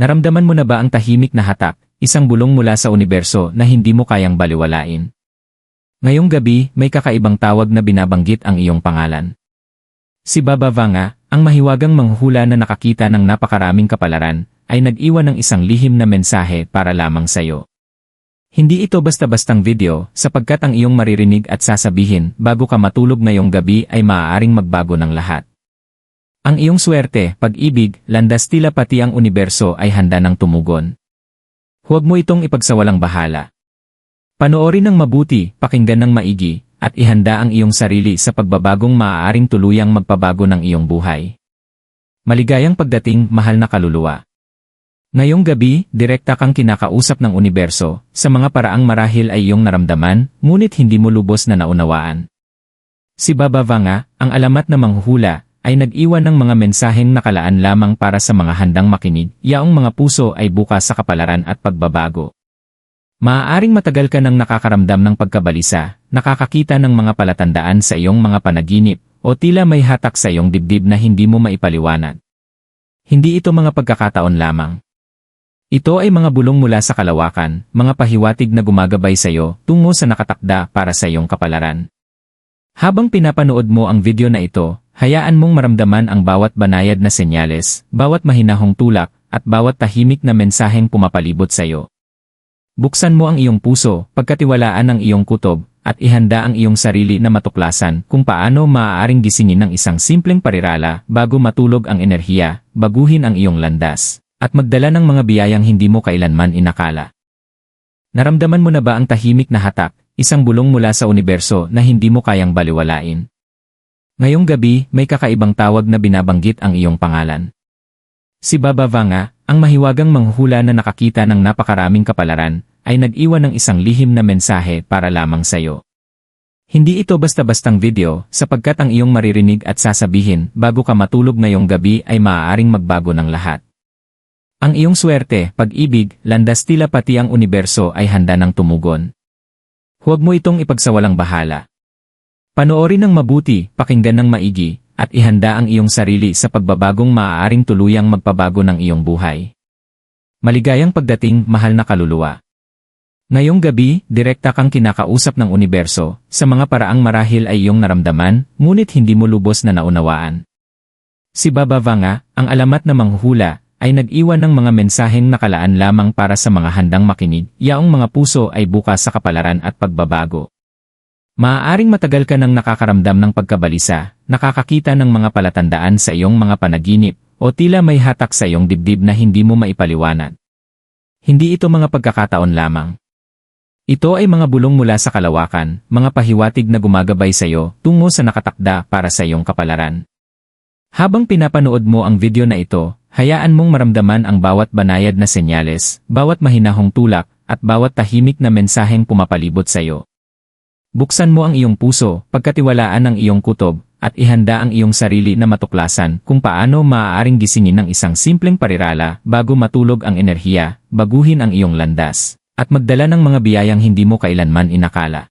Naramdaman mo na ba ang tahimik na hatak, isang bulong mula sa universo na hindi mo kayang baliwalain? Ngayong gabi, may kakaibang tawag na binabanggit ang iyong pangalan. Si Baba Vanga, ang mahiwagang manghuhula na nakakita ng napakaraming kapalaran, ay nag-iwan ng isang lihim na mensahe para lamang sa iyo. Hindi ito basta-bastang video, sapagkat ang iyong maririnig at sasabihin bago ka matulog ngayong gabi ay maaaring magbago ng lahat. Ang iyong swerte, pag-ibig, landas tila pati ang universo ay handa ng tumugon. Huwag mo itong ipagsawalang bahala. Panoorin ng mabuti, pakinggan ng maigi, at ihanda ang iyong sarili sa pagbabagong maaaring tuluyang magpabago ng iyong buhay. Maligayang pagdating, mahal na kaluluwa. Ngayong gabi, direkta kang kinakausap ng universo, sa mga paraang marahil ay iyong naramdaman, ngunit hindi mo lubos na naunawaan. Si Baba Vanga, ang alamat na manghuhula, ay nag-iwan ng mga mensaheng nakalaan lamang para sa mga handang makinig, yaong mga puso ay bukas sa kapalaran at pagbabago. Maaaring matagal ka nang nakakaramdam ng pagkabalisa, nakakakita ng mga palatandaan sa iyong mga panaginip, o tila may hatak sa iyong dibdib na hindi mo maipaliwanag. Hindi ito mga pagkakataon lamang. Ito ay mga bulong mula sa kalawakan, mga pahiwatig na gumagabay sa iyo tungo sa nakatakda para sa iyong kapalaran. Habang pinapanood mo ang video na ito, hayaan mong maramdaman ang bawat banayad na senyales, bawat mahinahong tulak, at bawat tahimik na mensaheng pumapalibot sa iyo. Buksan mo ang iyong puso, pagkatiwalaan ang iyong kutob, at ihanda ang iyong sarili na matuklasan kung paano maaaring gisingin ng isang simpleng parirala bago matulog ang enerhiya, baguhin ang iyong landas, at magdala ng mga biyayang hindi mo kailanman inakala. Naramdaman mo na ba ang tahimik na hatak, isang bulong mula sa universo na hindi mo kayang baliwalain? Ngayong gabi, may kakaibang tawag na binabanggit ang iyong pangalan. Si Baba Vanga, ang mahiwagang manghuhula na nakakita ng napakaraming kapalaran, ay nag-iwan ng isang lihim na mensahe para lamang sa iyo. Hindi ito basta-bastang video, sapagkat ang iyong maririnig at sasabihin bago ka matulog ngayong gabi ay maaaring magbago ng lahat. Ang iyong swerte, pag-ibig, landas tila pati ang universo ay handa ng tumugon. Huwag mo itong ipagsawalang bahala. Panoorin ng mabuti, pakinggan ng maigi, at ihanda ang iyong sarili sa pagbabagong maaaring tuluyang magpabago ng iyong buhay. Maligayang pagdating, mahal na kaluluwa. Ngayong gabi, direkta kang kinakausap ng universo, sa mga paraang marahil ay iyong naramdaman, ngunit hindi mo lubos na naunawaan. Si Baba Vanga, ang alamat na manghuhula, ay nag-iwan ng mga mensaheng nakalaan lamang para sa mga handang makinig, yaong mga puso ay bukas sa kapalaran at pagbabago. Maaaring matagal ka nang nakakaramdam ng pagkabalisa, nakakakita ng mga palatandaan sa iyong mga panaginip, o tila may hatak sa iyong dibdib na hindi mo maipaliwanag. Hindi ito mga pagkakataon lamang. Ito ay mga bulong mula sa kalawakan, mga pahiwatig na gumagabay sa iyo tungo sa nakatakda para sa iyong kapalaran. Habang pinapanood mo ang video na ito, hayaan mong maramdaman ang bawat banayad na senyales, bawat mahinahong tulak, at bawat tahimik na mensaheng pumapalibot sa iyo. Buksan mo ang iyong puso, pagkatiwalaan ang iyong kutob, at ihanda ang iyong sarili na matuklasan kung paano maaaring gisingin ng isang simpleng parirala bago matulog ang enerhiya, baguhin ang iyong landas, at magdala ng mga biyayang hindi mo kailanman inakala.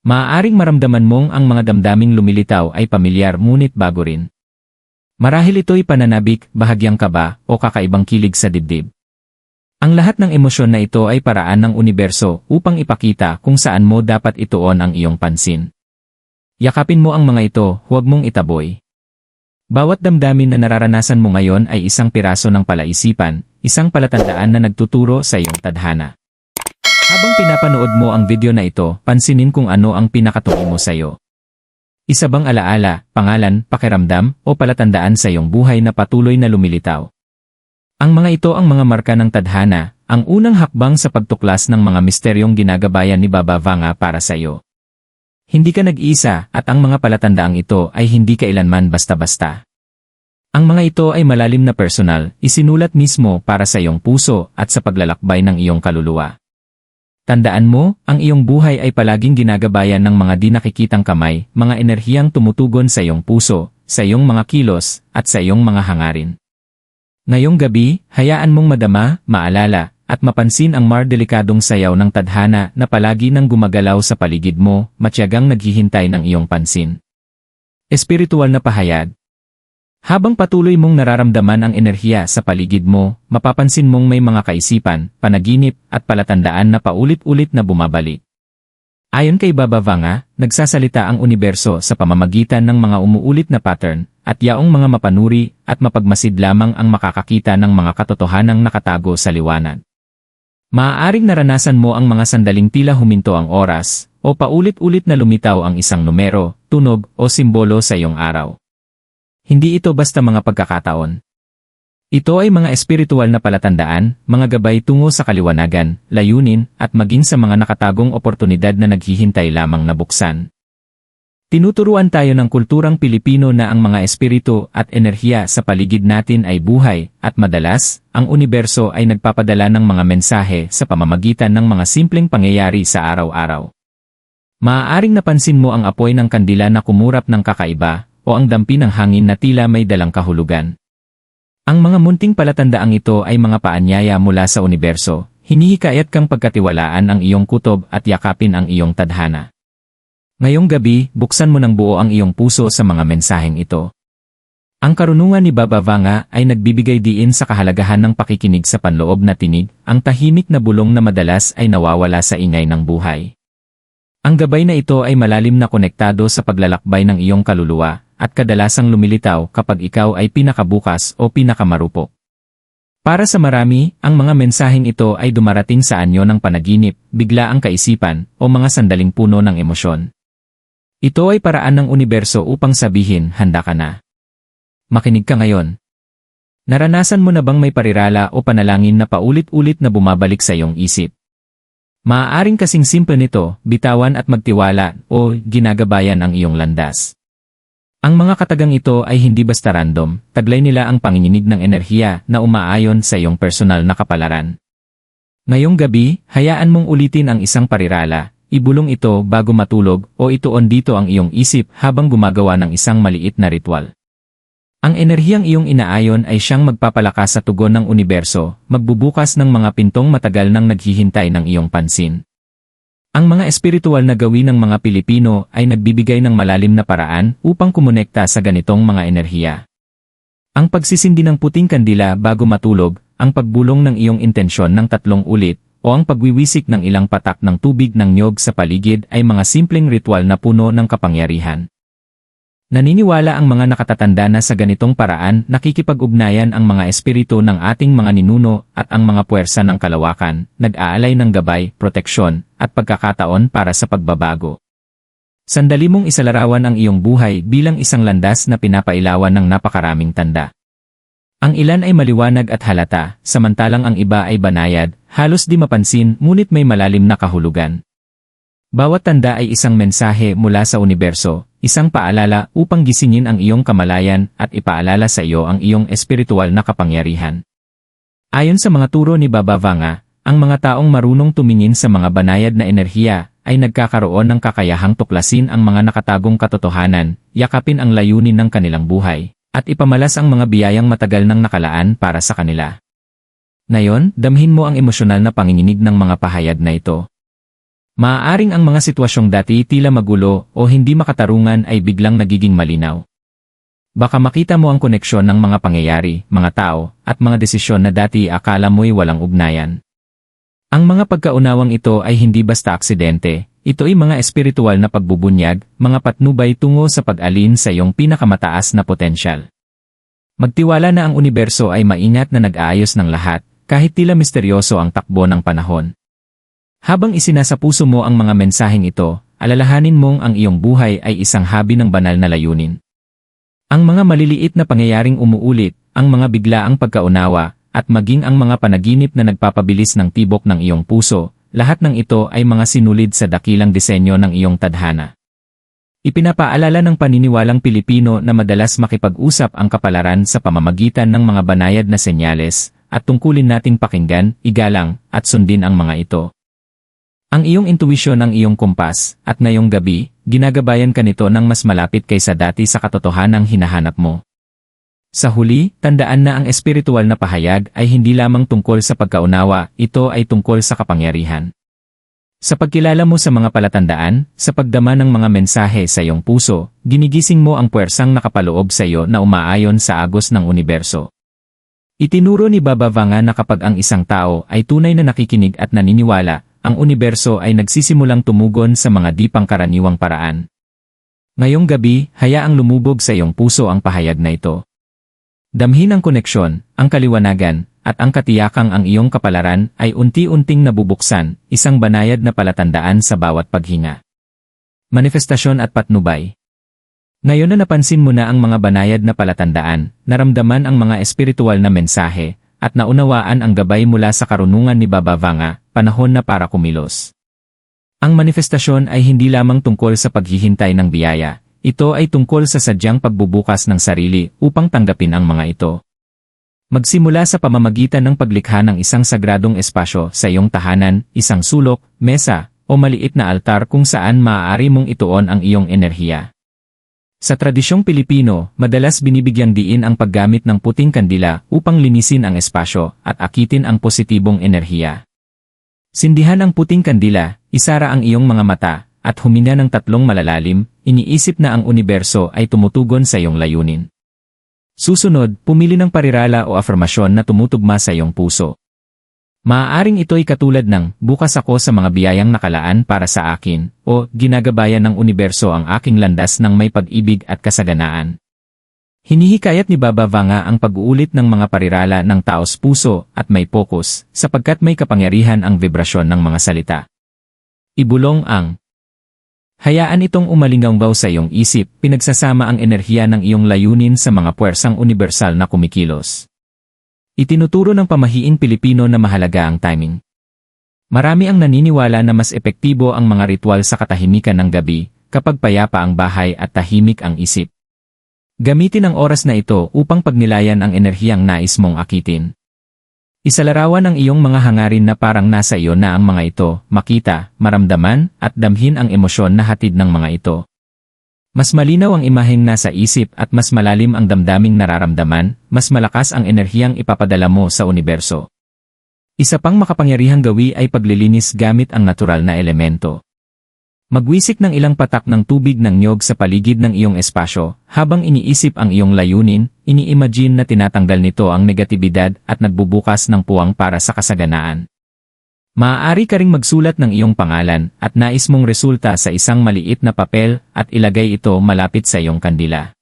Maaaring maramdaman mong ang mga damdaming lumilitaw ay pamilyar ngunit bago rin. Marahil ito'y pananabik, bahagyang kaba, o kakaibang kilig sa dibdib. Ang lahat ng emosyon na ito ay paraan ng universo upang ipakita kung saan mo dapat ituon ang iyong pansin. Yakapin mo ang mga ito, huwag mong itaboy. Bawat damdamin na nararanasan mo ngayon ay isang piraso ng palaisipan, isang palatandaan na nagtuturo sa iyong tadhana. Habang pinapanood mo ang video na ito, pansinin kung ano ang pinakatungo mo sa iyo. Isa bang alaala, pangalan, pakiramdam, o palatandaan sa iyong buhay na patuloy na lumilitaw? Ang mga ito ang mga marka ng tadhana, ang unang hakbang sa pagtuklas ng mga misteryong ginagabayan ni Baba Vanga para sa iyo. Hindi ka nag-iisa at ang mga palatandaang ito ay hindi kailanman basta-basta. Ang mga ito ay malalim na personal, isinulat mismo para sa iyong puso at sa paglalakbay ng iyong kaluluwa. Tandaan mo, ang iyong buhay ay palaging ginagabayan ng mga di nakikitang kamay, mga enerhiyang tumutugon sa iyong puso, sa iyong mga kilos, at sa iyong mga hangarin. Ngayong gabi, hayaan mong madama, maalala, at mapansin ang mar delikadong sayaw ng tadhana na palagi nang gumagalaw sa paligid mo, matyagang naghihintay ng iyong pansin. Espiritual na pahayag. Habang patuloy mong nararamdaman ang enerhiya sa paligid mo, mapapansin mong may mga kaisipan, panaginip, at palatandaan na paulit-ulit na bumabalik. Ayon kay Baba Vanga, nagsasalita ang universo sa pamamagitan ng mga umuulit na pattern, at yaong mga mapanuri at mapagmasid lamang ang makakakita ng mga katotohanang nakatago sa liwanag. Maaaring naranasan mo ang mga sandaling tila huminto ang oras, o paulit-ulit na lumitaw ang isang numero, tunog, o simbolo sa iyong araw. Hindi ito basta mga pagkakataon. Ito ay mga espiritual na palatandaan, mga gabay tungo sa kaliwanagan, layunin, at maging sa mga nakatagong oportunidad na naghihintay lamang na buksan. Tinuturuan tayo ng kulturang Pilipino na ang mga espiritu at enerhiya sa paligid natin ay buhay, at madalas, ang universo ay nagpapadala ng mga mensahe sa pamamagitan ng mga simpleng pangyayari sa araw-araw. Maaaring napansin mo ang apoy ng kandila na kumurap ng kakaiba, o ang dampi ng hangin na tila may dalang kahulugan. Ang mga munting palatandaang ito ay mga paanyaya mula sa universo, hinihikayat kang pagkatiwalaan ang iyong kutob at yakapin ang iyong tadhana. Ngayong gabi, buksan mo ng buo ang iyong puso sa mga mensaheng ito. Ang karunungan ni Baba Vanga ay nagbibigay diin sa kahalagahan ng pakikinig sa panloob na tinig, ang tahimik na bulong na madalas ay nawawala sa ingay ng buhay. Ang gabay na ito ay malalim na konektado sa paglalakbay ng iyong kaluluwa, at kadalasang lumilitaw kapag ikaw ay pinakabukas o pinakamarupok. Para sa marami, ang mga mensaheng ito ay dumarating sa anyo ng panaginip, bigla ang kaisipan, o mga sandaling puno ng emosyon. Ito ay paraan ng universo upang sabihin, handa ka na. Makinig ka ngayon. Naranasan mo na bang may parirala o panalangin na paulit-ulit na bumabalik sa iyong isip? Maaaring kasing simple nito, bitawan at magtiwala, o ginagabayan ang iyong landas. Ang mga katagang ito ay hindi basta random, taglay nila ang panginginig ng enerhiya na umaayon sa iyong personal na kapalaran. Ngayong gabi, hayaan mong ulitin ang isang parirala, ibulong ito bago matulog o ituon dito ang iyong isip habang gumagawa ng isang maliit na ritual. Ang enerhiyang iyong inaayon ay siyang magpapalakas sa tugon ng universo, magbubukas ng mga pintong matagal nang naghihintay ng iyong pansin. Ang mga espiritual na gawin ng mga Pilipino ay nagbibigay ng malalim na paraan upang kumonekta sa ganitong mga enerhiya. Ang pagsisindi ng puting kandila bago matulog, ang pagbulong ng iyong intensyon ng tatlong ulit, o ang pagwiwisik ng ilang patak ng tubig ng nyog sa paligid ay mga simpleng ritual na puno ng kapangyarihan. Naniniwala ang mga nakatatanda na sa ganitong paraan nakikipag-ugnayan ang mga espiritu ng ating mga ninuno at ang mga puwersa ng kalawakan, nag-aalay ng gabay, proteksyon, at pagkakataon para sa pagbabago. Sandali mong isalarawan ang iyong buhay bilang isang landas na pinapailawan ng napakaraming tanda. Ang ilan ay maliwanag at halata, samantalang ang iba ay banayad, halos di mapansin ngunit may malalim na kahulugan. Bawat tanda ay isang mensahe mula sa universo, isang paalala upang gisingin ang iyong kamalayan at ipaalala sa iyo ang iyong espiritual na kapangyarihan. Ayon sa mga turo ni Baba Vanga, ang mga taong marunong tumingin sa mga banayad na enerhiya ay nagkakaroon ng kakayahang tuklasin ang mga nakatagong katotohanan, yakapin ang layunin ng kanilang buhay, at ipamalas ang mga biyayang matagal nang nakalaan para sa kanila. Ngayon, damhin mo ang emosyonal na panginginig ng mga pahayag na ito, Maaaring ang mga sitwasyong dati tila magulo o hindi makatarungan ay biglang nagiging malinaw. Baka makita mo ang koneksyon ng mga pangyayari, mga tao, at mga desisyon na dati akala mo'y walang ugnayan. Ang mga pagkaunawang ito ay hindi basta aksidente, ito ay mga espiritual na pagbubunyag, mga patnubay tungo sa pag-alin sa iyong pinakamataas na potensyal. Magtiwala na ang universo ay maingat na nag-aayos ng lahat, kahit tila misteryoso ang takbo ng panahon. Habang isinasapuso mo ang mga mensaheng ito, alalahanin mong ang iyong buhay ay isang habi ng banal na layunin. Ang mga maliliit na pangyayaring umuulit, ang mga biglaang pagkaunawa, at maging ang mga panaginip na nagpapabilis ng tibok ng iyong puso, lahat ng ito ay mga sinulid sa dakilang disenyo ng iyong tadhana. Ipinapaalala ng paniniwalang Pilipino na madalas makipag-usap ang kapalaran sa pamamagitan ng mga banayad na senyales, at tungkulin nating pakinggan, igalang, at sundin ang mga ito. Ang iyong intuwisyon ang iyong kumpas, at ngayong gabi, ginagabayan ka nito ng mas malapit kaysa dati sa katotohanang hinahanap mo. Sa huli, tandaan na ang espiritual na pahayag ay hindi lamang tungkol sa pagkaunawa, ito ay tungkol sa kapangyarihan. Sa pagkilala mo sa mga palatandaan, sa pagdama ng mga mensahe sa iyong puso, ginigising mo ang puwersang nakapaloob sa iyo na umaayon sa agos ng universo. Itinuro ni Baba Vanga na kapag ang isang tao ay tunay na nakikinig at naniniwala, ang universo ay nagsisimulang tumugon sa mga di pangkaraniwang paraan. Ngayong gabi, hayaang lumubog sa iyong puso ang pahayag na ito. Damhin ang koneksyon, ang kaliwanagan, at ang katiyakang ang iyong kapalaran ay unti-unting nabubuksan, isang banayad na palatandaan sa bawat paghinga. Manifestasyon at patnubay Ngayon na napansin mo na ang mga banayad na palatandaan, naramdaman ang mga espiritual na mensahe, at naunawaan ang gabay mula sa karunungan ni Baba Vanga, panahon na para kumilos. Ang manifestasyon ay hindi lamang tungkol sa paghihintay ng biyaya, ito ay tungkol sa sadyang pagbubukas ng sarili upang tanggapin ang mga ito. Magsimula sa pamamagitan ng paglikha ng isang sagradong espasyo sa iyong tahanan, isang sulok, mesa, o maliit na altar kung saan maaari mong ituon ang iyong enerhiya. Sa tradisyong Pilipino, madalas binibigyang diin ang paggamit ng puting kandila upang linisin ang espasyo at akitin ang positibong enerhiya. Sindihan ang puting kandila, isara ang iyong mga mata, at huminga ng tatlong malalalim, iniisip na ang universo ay tumutugon sa iyong layunin. Susunod, pumili ng parirala o afirmasyon na tumutugma sa iyong puso. Maaaring ito'y katulad ng, bukas ako sa mga biyayang nakalaan para sa akin, o ginagabayan ng universo ang aking landas ng may pag-ibig at kasaganaan. Hinihikayat ni Baba Vanga ang pag-uulit ng mga parirala ng taos puso at may pokus, sapagkat may kapangyarihan ang vibrasyon ng mga salita. Ibulong ang Hayaan itong umalingangbaw sa iyong isip, pinagsasama ang enerhiya ng iyong layunin sa mga puwersang universal na kumikilos. Itinuturo ng pamahiing Pilipino na mahalaga ang timing. Marami ang naniniwala na mas epektibo ang mga ritual sa katahimikan ng gabi, kapag payapa ang bahay at tahimik ang isip. Gamitin ang oras na ito upang pagnilayan ang enerhiyang nais mong akitin. Isalarawan ang iyong mga hangarin na parang nasa iyo na ang mga ito, makita, maramdaman, at damhin ang emosyon na hatid ng mga ito. Mas malinaw ang imaheng nasa isip at mas malalim ang damdaming nararamdaman, mas malakas ang enerhiyang ipapadala mo sa universo. Isa pang makapangyarihang gawi ay paglilinis gamit ang natural na elemento. Magwisik ng ilang patak ng tubig ng nyog sa paligid ng iyong espasyo, habang iniisip ang iyong layunin, ini-imagine na tinatanggal nito ang negatibidad at nagbubukas ng puwang para sa kasaganaan. Maaari ka ring magsulat ng iyong pangalan at nais mong resulta sa isang maliit na papel at ilagay ito malapit sa iyong kandila.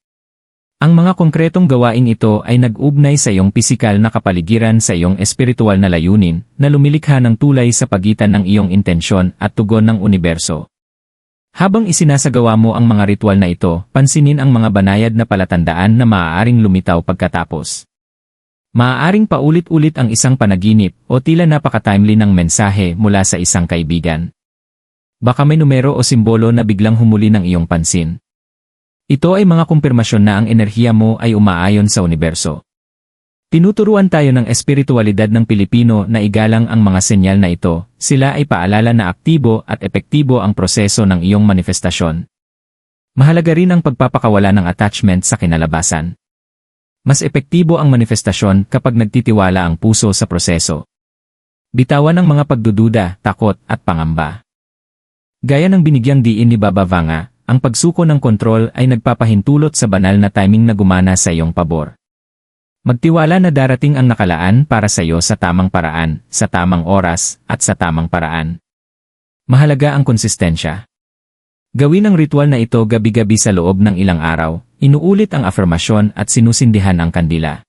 Ang mga konkretong gawain ito ay nag-ugnay sa iyong pisikal na kapaligiran sa iyong espiritual na layunin na lumilikha ng tulay sa pagitan ng iyong intensyon at tugon ng universo. Habang isinasagawa mo ang mga ritual na ito, pansinin ang mga banayad na palatandaan na maaaring lumitaw pagkatapos. Maaaring paulit-ulit ang isang panaginip o tila napaka-timely ng mensahe mula sa isang kaibigan. Baka may numero o simbolo na biglang humuli ng iyong pansin. Ito ay mga kumpirmasyon na ang enerhiya mo ay umaayon sa universo. Tinuturuan tayo ng espiritualidad ng Pilipino na igalang ang mga senyal na ito, sila ay paalala na aktibo at epektibo ang proseso ng iyong manifestasyon. Mahalaga rin ang pagpapakawala ng attachment sa kinalabasan. Mas epektibo ang manifestasyon kapag nagtitiwala ang puso sa proseso. Bitawan ang mga pagdududa, takot, at pangamba. Gaya ng binigyang diin ni Baba Vanga, ang pagsuko ng kontrol ay nagpapahintulot sa banal na timing na gumana sa iyong pabor. Magtiwala na darating ang nakalaan para sa iyo sa tamang paraan, sa tamang oras, at sa tamang paraan. Mahalaga ang konsistensya. Gawin ang ritual na ito gabi-gabi sa loob ng ilang araw, inuulit ang afirmasyon at sinusindihan ang kandila.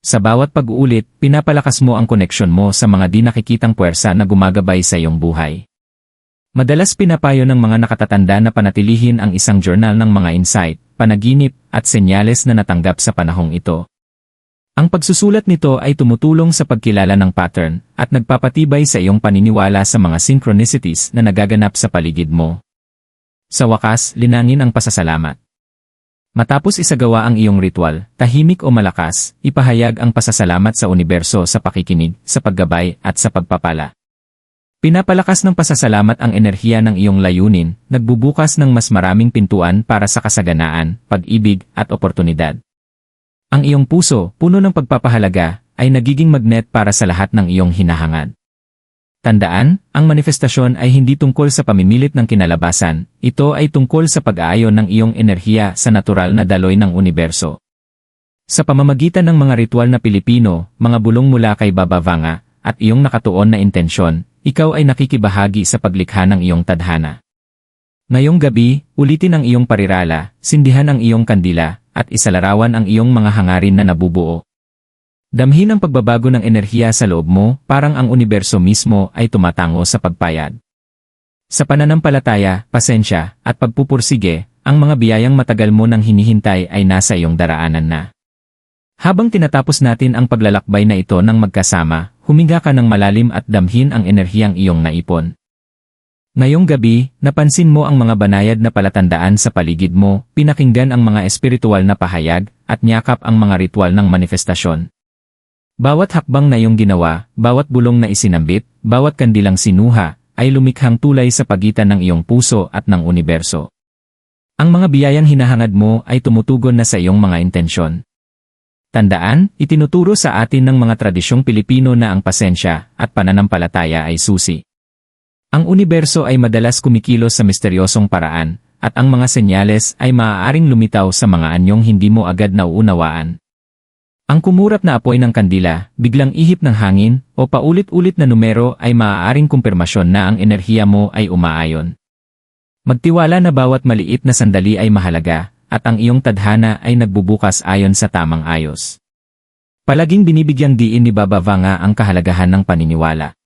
Sa bawat pag-uulit, pinapalakas mo ang koneksyon mo sa mga di nakikitang puwersa na gumagabay sa iyong buhay. Madalas pinapayo ng mga nakatatanda na panatilihin ang isang journal ng mga insight, panaginip, at senyales na natanggap sa panahong ito. Ang pagsusulat nito ay tumutulong sa pagkilala ng pattern at nagpapatibay sa iyong paniniwala sa mga synchronicities na nagaganap sa paligid mo. Sa wakas, linangin ang pasasalamat. Matapos isagawa ang iyong ritual, tahimik o malakas, ipahayag ang pasasalamat sa universo sa pakikinig, sa paggabay, at sa pagpapala. Pinapalakas ng pasasalamat ang enerhiya ng iyong layunin, nagbubukas ng mas maraming pintuan para sa kasaganaan, pag-ibig, at oportunidad. Ang iyong puso, puno ng pagpapahalaga, ay nagiging magnet para sa lahat ng iyong hinahangad. Tandaan, ang manifestasyon ay hindi tungkol sa pamimilit ng kinalabasan, ito ay tungkol sa pag-aayon ng iyong enerhiya sa natural na daloy ng universo. Sa pamamagitan ng mga ritual na Pilipino, mga bulong mula kay Baba Vanga, at iyong nakatuon na intensyon, ikaw ay nakikibahagi sa paglikha ng iyong tadhana. Ngayong gabi, ulitin ang iyong parirala, sindihan ang iyong kandila, at isalarawan ang iyong mga hangarin na nabubuo. Damhin ang pagbabago ng enerhiya sa loob mo, parang ang universo mismo ay tumatango sa pagpayad. Sa pananampalataya, pasensya, at pagpupursige, ang mga biyayang matagal mo nang hinihintay ay nasa iyong daraanan na. Habang tinatapos natin ang paglalakbay na ito ng magkasama, huminga ka ng malalim at damhin ang enerhiyang iyong naipon. Ngayong gabi, napansin mo ang mga banayad na palatandaan sa paligid mo, pinakinggan ang mga espiritual na pahayag, at niyakap ang mga ritual ng manifestasyon. Bawat hakbang na iyong ginawa, bawat bulong na isinambit, bawat kandilang sinuha, ay lumikhang tulay sa pagitan ng iyong puso at ng universo. Ang mga biyayang hinahangad mo ay tumutugon na sa iyong mga intensyon. Tandaan, itinuturo sa atin ng mga tradisyong Pilipino na ang pasensya at pananampalataya ay susi. Ang universo ay madalas kumikilos sa misteryosong paraan, at ang mga senyales ay maaaring lumitaw sa mga anyong hindi mo agad nauunawaan. Ang kumurap na apoy ng kandila, biglang ihip ng hangin, o paulit-ulit na numero ay maaaring kumpirmasyon na ang enerhiya mo ay umaayon. Magtiwala na bawat maliit na sandali ay mahalaga, at ang iyong tadhana ay nagbubukas ayon sa tamang ayos. Palaging binibigyang diin ni Baba Vanga ang kahalagahan ng paniniwala.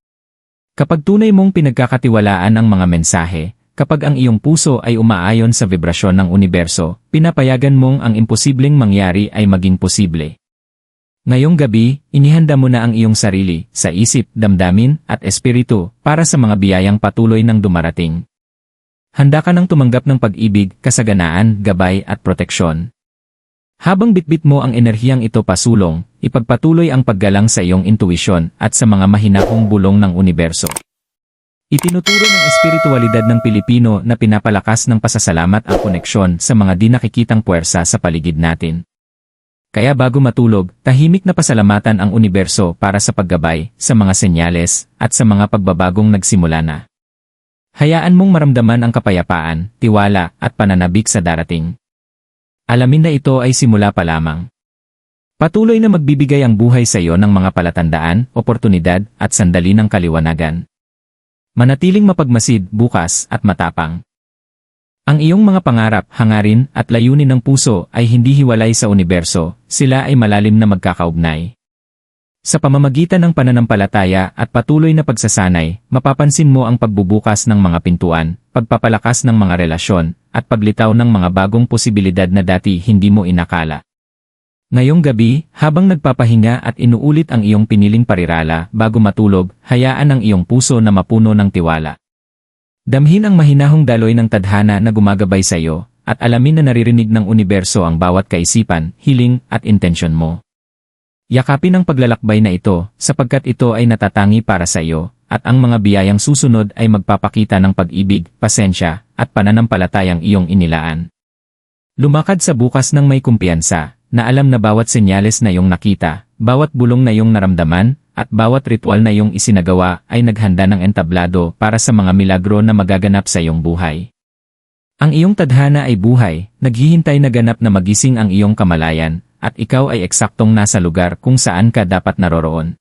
Kapag tunay mong pinagkakatiwalaan ang mga mensahe, kapag ang iyong puso ay umaayon sa vibrasyon ng universo, pinapayagan mong ang imposibleng mangyari ay maging posible. Ngayong gabi, inihanda mo na ang iyong sarili, sa isip, damdamin, at espiritu, para sa mga biyayang patuloy ng dumarating. Handa ka nang tumanggap ng pag-ibig, kasaganaan, gabay, at proteksyon. Habang bitbit mo ang enerhiyang ito pasulong, ipagpatuloy ang paggalang sa iyong intuisyon at sa mga mahinahong bulong ng universo. Itinuturo ng espiritualidad ng Pilipino na pinapalakas ng pasasalamat ang koneksyon sa mga di nakikitang puwersa sa paligid natin. Kaya bago matulog, tahimik na pasalamatan ang universo para sa paggabay, sa mga senyales, at sa mga pagbabagong nagsimula na. Hayaan mong maramdaman ang kapayapaan, tiwala, at pananabik sa darating. Alamin na ito ay simula pa lamang. Patuloy na magbibigay ang buhay sa iyo ng mga palatandaan, oportunidad, at sandali ng kaliwanagan. Manatiling mapagmasid, bukas, at matapang. Ang iyong mga pangarap, hangarin, at layunin ng puso ay hindi hiwalay sa universo, sila ay malalim na magkakaugnay. Sa pamamagitan ng pananampalataya at patuloy na pagsasanay, mapapansin mo ang pagbubukas ng mga pintuan, pagpapalakas ng mga relasyon, at paglitaw ng mga bagong posibilidad na dati hindi mo inakala. Ngayong gabi, habang nagpapahinga at inuulit ang iyong piniling parirala bago matulog, hayaan ang iyong puso na mapuno ng tiwala. Damhin ang mahinahong daloy ng tadhana na gumagabay sa iyo, at alamin na naririnig ng universo ang bawat kaisipan, hiling, at intensyon mo. Yakapin ang paglalakbay na ito, sapagkat ito ay natatangi para sa iyo, at ang mga biyayang susunod ay magpapakita ng pag-ibig, pasensya, at pananampalatayang iyong inilaan. Lumakad sa bukas ng may kumpiyansa, na alam na bawat senyales na iyong nakita, bawat bulong na iyong naramdaman, at bawat ritual na iyong isinagawa ay naghanda ng entablado para sa mga milagro na magaganap sa iyong buhay. Ang iyong tadhana ay buhay, naghihintay na ganap na magising ang iyong kamalayan, at ikaw ay eksaktong nasa lugar kung saan ka dapat naroroon.